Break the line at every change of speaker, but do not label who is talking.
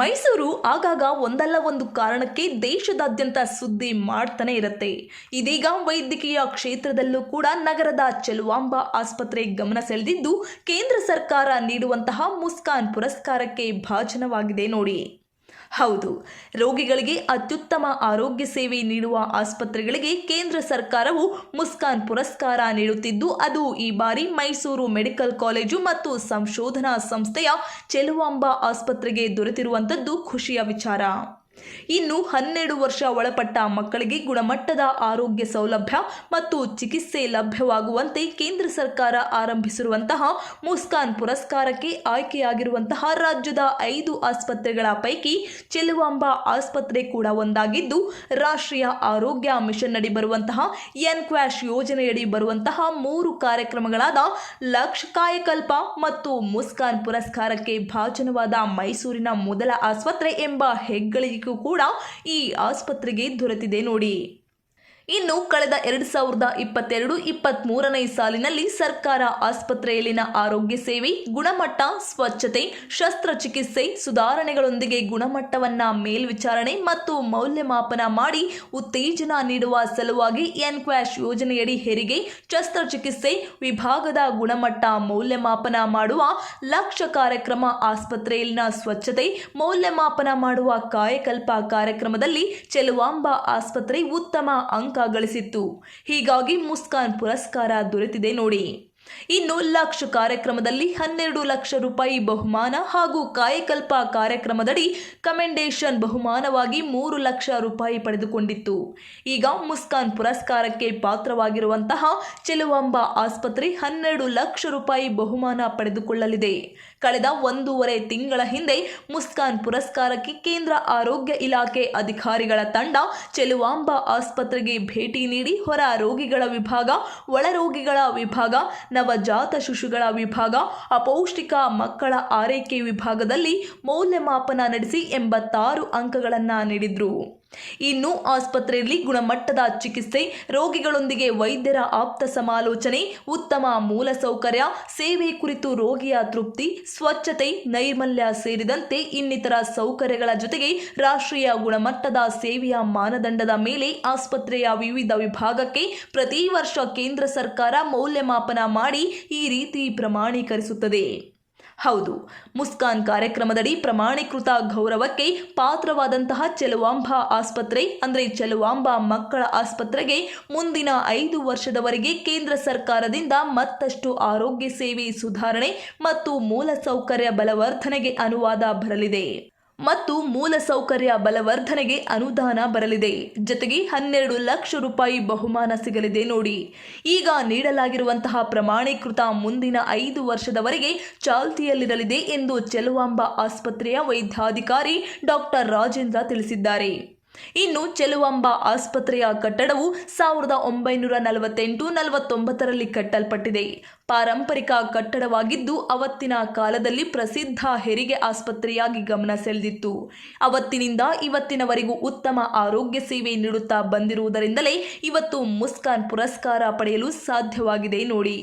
ಮೈಸೂರು ಆಗಾಗ ಒಂದಲ್ಲ ಒಂದು ಕಾರಣಕ್ಕೆ ದೇಶದಾದ್ಯಂತ ಸುದ್ದಿ ಮಾಡ್ತಾನೆ ಇರುತ್ತೆ. ಇದೀಗ ವೈದ್ಯಕೀಯ ಕ್ಷೇತ್ರದಲ್ಲೂ ಕೂಡ ನಗರದ ಚೆಲುವಾಂಬ ಆಸ್ಪತ್ರೆ ಗಮನ ಸೆಳೆದಿದ್ದು ಕೇಂದ್ರ ಸರ್ಕಾರ ನೀಡುವಂತಹ ಮುಸ್ಕಾನ್ ಪುರಸ್ಕಾರಕ್ಕೆ ಭಾಜನವಾಗಿದೆ ನೋಡಿ. ಹೌದು. ರೋಗಿಗಳಿಗೆ ಅತ್ಯುತ್ತಮ ಆರೋಗ್ಯ ಸೇವೆ ನೀಡುವ ಆಸ್ಪತ್ರೆಗಳಿಗೆ ಕೇಂದ್ರ ಸರ್ಕಾರವು ಮುಸ್ಕಾನ್ ಪುರಸ್ಕಾರ ನೀಡುತ್ತಿದ್ದು, ಅದು ಈ ಬಾರಿ ಮೈಸೂರು ಮೆಡಿಕಲ್ ಕಾಲೇಜು ಮತ್ತು ಸಂಶೋಧನಾ ಸಂಸ್ಥೆಯ ಚೆಲುವಾಂಬ ಆಸ್ಪತ್ರೆಗೆ ದೊರೆತಿರುವಂಥದ್ದು ಖುಷಿಯ ವಿಚಾರ. ಇನ್ನು ಹನ್ನೆರಡು ವರ್ಷ ಒಳಪಟ್ಟ ಮಕ್ಕಳಿಗೆ ಗುಣಮಟ್ಟದ ಆರೋಗ್ಯ ಸೌಲಭ್ಯ ಮತ್ತು ಚಿಕಿತ್ಸೆ ಲಭ್ಯವಾಗುವಂತೆ ಕೇಂದ್ರ ಸರ್ಕಾರ ಆರಂಭಿಸಿರುವಂತಹ ಮುಸ್ಕಾನ್ ಪುರಸ್ಕಾರಕ್ಕೆ ಆಯ್ಕೆಯಾಗಿರುವಂತಹ ರಾಜ್ಯದ ಐದು ಆಸ್ಪತ್ರೆಗಳ ಪೈಕಿ ಚೆಲುವಾಂಬ ಆಸ್ಪತ್ರೆ ಕೂಡ ಒಂದಾಗಿದ್ದು, ರಾಷ್ಟ್ರೀಯ ಆರೋಗ್ಯ ಮಿಷನ್ ಅಡಿ ಬರುವಂತಹ ಎನ್ ಕ್ವಾಶ್ ಯೋಜನೆಯಡಿ ಬರುವಂತಹ ಮೂರು ಕಾರ್ಯಕ್ರಮಗಳಾದ ಲಕ್ಷ ಕಾಯಕಲ್ಪ ಮತ್ತು ಮುಸ್ಕಾನ್ ಪುರಸ್ಕಾರಕ್ಕೆ ಭಾಜನವಾದ ಮೈಸೂರಿನ ಮೊದಲ ಆಸ್ಪತ್ರೆ ಎಂಬ ಕೂಡ ಈ ಆಸ್ಪತ್ರೆಗೆ ದೊರೆತಿದೆ ನೋಡಿ. ಇನ್ನು ಕಳೆದ ಎರಡು ಸಾವಿರದ ಇಪ್ಪತ್ತೆರಡು ಇಪ್ಪತ್ತ್ಮೂರನೇ ಸಾಲಿನಲ್ಲಿ ಸರ್ಕಾರ ಆಸ್ಪತ್ರೆಯಲ್ಲಿನ ಆರೋಗ್ಯ ಸೇವೆ, ಗುಣಮಟ್ಟ, ಸ್ವಚ್ಛತೆ, ಶಸ್ತ್ರಚಿಕಿತ್ಸೆ, ಸುಧಾರಣೆಗಳೊಂದಿಗೆ ಗುಣಮಟ್ಟವನ್ನ ಮೇಲ್ವಿಚಾರಣೆ ಮತ್ತು ಮೌಲ್ಯಮಾಪನ ಮಾಡಿ ಉತ್ತೇಜನ ನೀಡುವ ಸಲುವಾಗಿ ಎನ್ಕ್ವಾಶ್ ಯೋಜನೆಯಡಿ ಹೆರಿಗೆ, ಶಸ್ತ್ರಚಿಕಿತ್ಸೆ ವಿಭಾಗದ ಗುಣಮಟ್ಟ ಮೌಲ್ಯಮಾಪನ ಮಾಡುವ ಲಕ್ಷ್ಯ ಕಾರ್ಯಕ್ರಮ ಆಸ್ಪತ್ರೆಯಲ್ಲಿನ ಸ್ವಚ್ಛತೆ, ಮೌಲ್ಯಮಾಪನ ಮಾಡುವ ಕಾಯಕಲ್ಪ ಕಾರ್ಯಕ್ರಮದಲ್ಲಿ ಚೆಲುವಾಂಬ ಆಸ್ಪತ್ರೆ ಉತ್ತಮ ಅಂಕ ಗಳಿಸಿತ್ತು ಹೀಗಾಗಿ ಮುಸ್ಕಾನ್ ಪುರಸ್ಕಾರ ದೊರೆತಿದೆ ನೋಡಿ. ಇನ್ನು ಲಕ್ಷ ಕಾರ್ಯಕ್ರಮದಲ್ಲಿ ಹನ್ನೆರಡು ಲಕ್ಷ ರೂಪಾಯಿ ಬಹುಮಾನ ಹಾಗೂ ಕಾಯಕಲ್ಪ ಕಾರ್ಯಕ್ರಮದಡಿ ಕಮೆಂಡೇಶನ್ ಬಹುಮಾನವಾಗಿ ಮೂರು ಲಕ್ಷ ರೂಪಾಯಿ ಪಡೆದುಕೊಂಡಿತ್ತು. ಈಗ ಮುಸ್ಕಾನ್ ಪುರಸ್ಕಾರಕ್ಕೆ ಪಾತ್ರವಾಗಿರುವಂತಹ ಚೆಲುವಾಂಬ ಆಸ್ಪತ್ರೆ ಹನ್ನೆರಡು ಲಕ್ಷ ರೂಪಾಯಿ ಬಹುಮಾನ ಪಡೆದುಕೊಳ್ಳಲಿದೆ. ಕಳೆದ ಒಂದೂವರೆ ತಿಂಗಳ ಹಿಂದೆ ಮುಸ್ಕಾನ್ ಪುರಸ್ಕಾರಕ್ಕೆ ಕೇಂದ್ರ ಆರೋಗ್ಯ ಇಲಾಖೆ ಅಧಿಕಾರಿಗಳ ತಂಡ ಚೆಲುವಾಂಬ ಆಸ್ಪತ್ರೆಗೆ ಭೇಟಿ ನೀಡಿ ಹೊರ ರೋಗಿಗಳ ವಿಭಾಗ ಒಳರೋಗಿಗಳ ವಿಭಾಗ ನವಜಾತ ಶಿಶುಗಳ ವಿಭಾಗ, ಅಪೌಷ್ಟಿಕ ಮಕ್ಕಳ ಆರೈಕೆ ವಿಭಾಗದಲ್ಲಿ ಮೌಲ್ಯಮಾಪನ ನಡೆಸಿ ಎಂಬತ್ತಾರು ಅಂಕಗಳನ್ನು ನೀಡಿದ್ರು. ಇನ್ನು ಆಸ್ಪತ್ರೆಯಲ್ಲಿ ಗುಣಮಟ್ಟದ ಚಿಕಿತ್ಸೆ, ರೋಗಿಗಳೊಂದಿಗೆ ವೈದ್ಯರ ಆಪ್ತ ಸಮಾಲೋಚನೆ, ಉತ್ತಮ ಮೂಲಸೌಕರ್ಯ, ಸೇವೆ ಕುರಿತು ರೋಗಿಯ ತೃಪ್ತಿ, ಸ್ವಚ್ಛತೆ, ನೈರ್ಮಲ್ಯ ಸೇರಿದಂತೆ ಇನ್ನಿತರ ಸೌಕರ್ಯಗಳ ಜೊತೆಗೆ ರಾಷ್ಟ್ರೀಯ ಗುಣಮಟ್ಟದ ಸೇವೆಯ ಮಾನದಂಡದ ಮೇಲೆ ಆಸ್ಪತ್ರೆಯ ವಿವಿಧ ವಿಭಾಗಕ್ಕೆ ಪ್ರತಿ ವರ್ಷ ಕೇಂದ್ರ ಸರ್ಕಾರ ಮೌಲ್ಯಮಾಪನ ಮಾಡಿ ಈ ರೀತಿ ಪ್ರಮಾಣೀಕರಿಸುತ್ತದೆ. ಹೌದು, ಮುಸ್ಕಾನ್ ಕಾರ್ಯಕ್ರಮದಡಿ ಪ್ರಮಾಣೀಕೃತ ಗೌರವಕ್ಕೆ ಪಾತ್ರವಾದಂತಹ ಚೆಲುವಾಂಬ ಆಸ್ಪತ್ರೆ, ಅಂದರೆ ಚೆಲುವಾಂಬ ಮಕ್ಕಳ ಆಸ್ಪತ್ರೆಗೆ ಮುಂದಿನ ಐದು ವರ್ಷದವರೆಗೆ ಕೇಂದ್ರ ಸರ್ಕಾರದಿಂದ ಮತ್ತಷ್ಟು ಆರೋಗ್ಯ ಸೇವೆ ಸುಧಾರಣೆ ಮತ್ತು ಮೂಲಸೌಕರ್ಯ ಬಲವರ್ಧನೆಗೆ ಅನುವಾದ ಬರಲಿದೆ. ಮತ್ತು ಮೂಲಸೌಕರ್ಯ ಬಲವರ್ಧನೆಗೆ ಅನುದಾನ ಬರಲಿದೆ. ಜೊತೆಗೆ ಹನ್ನೆರಡು ಲಕ್ಷ ರೂಪಾಯಿ ಬಹುಮಾನ ಸಿಗಲಿದೆ ನೋಡಿ. ಈಗ ನೀಡಲಾಗಿರುವಂತಹ ಪ್ರಮಾಣೀಕೃತ ಮುಂದಿನ ಐದು ವರ್ಷದವರೆಗೆ ಚಾಲ್ತಿಯಲ್ಲಿರಲಿದೆ ಎಂದು ಚೆಲುವಾಂಬ ಆಸ್ಪತ್ರೆಯ ವೈದ್ಯಾಧಿಕಾರಿ ಡಾಕ್ಟರ್ ರಾಜೇಂದ್ರ ತಿಳಿಸಿದ್ದಾರೆ. ಇನ್ನು ಚೆಲುವಂಬ ಆಸ್ಪತ್ರೆಯ ಕಟ್ಟಡವು ಸಾವಿರದ ಒಂಬೈನೂರ ನಲವತ್ತೆಂಟು, ನಲವತ್ತೊಂಬತ್ತರಲ್ಲಿ ಕಟ್ಟಲ್ಪಟ್ಟಿದೆ. ಪಾರಂಪರಿಕ ಕಟ್ಟಡವಾಗಿದ್ದು, ಅವತ್ತಿನ ಕಾಲದಲ್ಲಿ ಪ್ರಸಿದ್ಧ ಹೆರಿಗೆ ಆಸ್ಪತ್ರೆಯಾಗಿ ಗಮನ ಸೆಳೆದಿತ್ತು. ಅವತ್ತಿನಿಂದ ಇವತ್ತಿನವರೆಗೂ ಉತ್ತಮ ಆರೋಗ್ಯ ಸೇವೆ ನೀಡುತ್ತಾ ಬಂದಿರುವುದರಿಂದಲೇ ಇವತ್ತು ಮುಸ್ಕಾನ್ ಪುರಸ್ಕಾರ ಪಡೆಯಲು ಸಾಧ್ಯವಾಗಿದೆ ನೋಡಿ.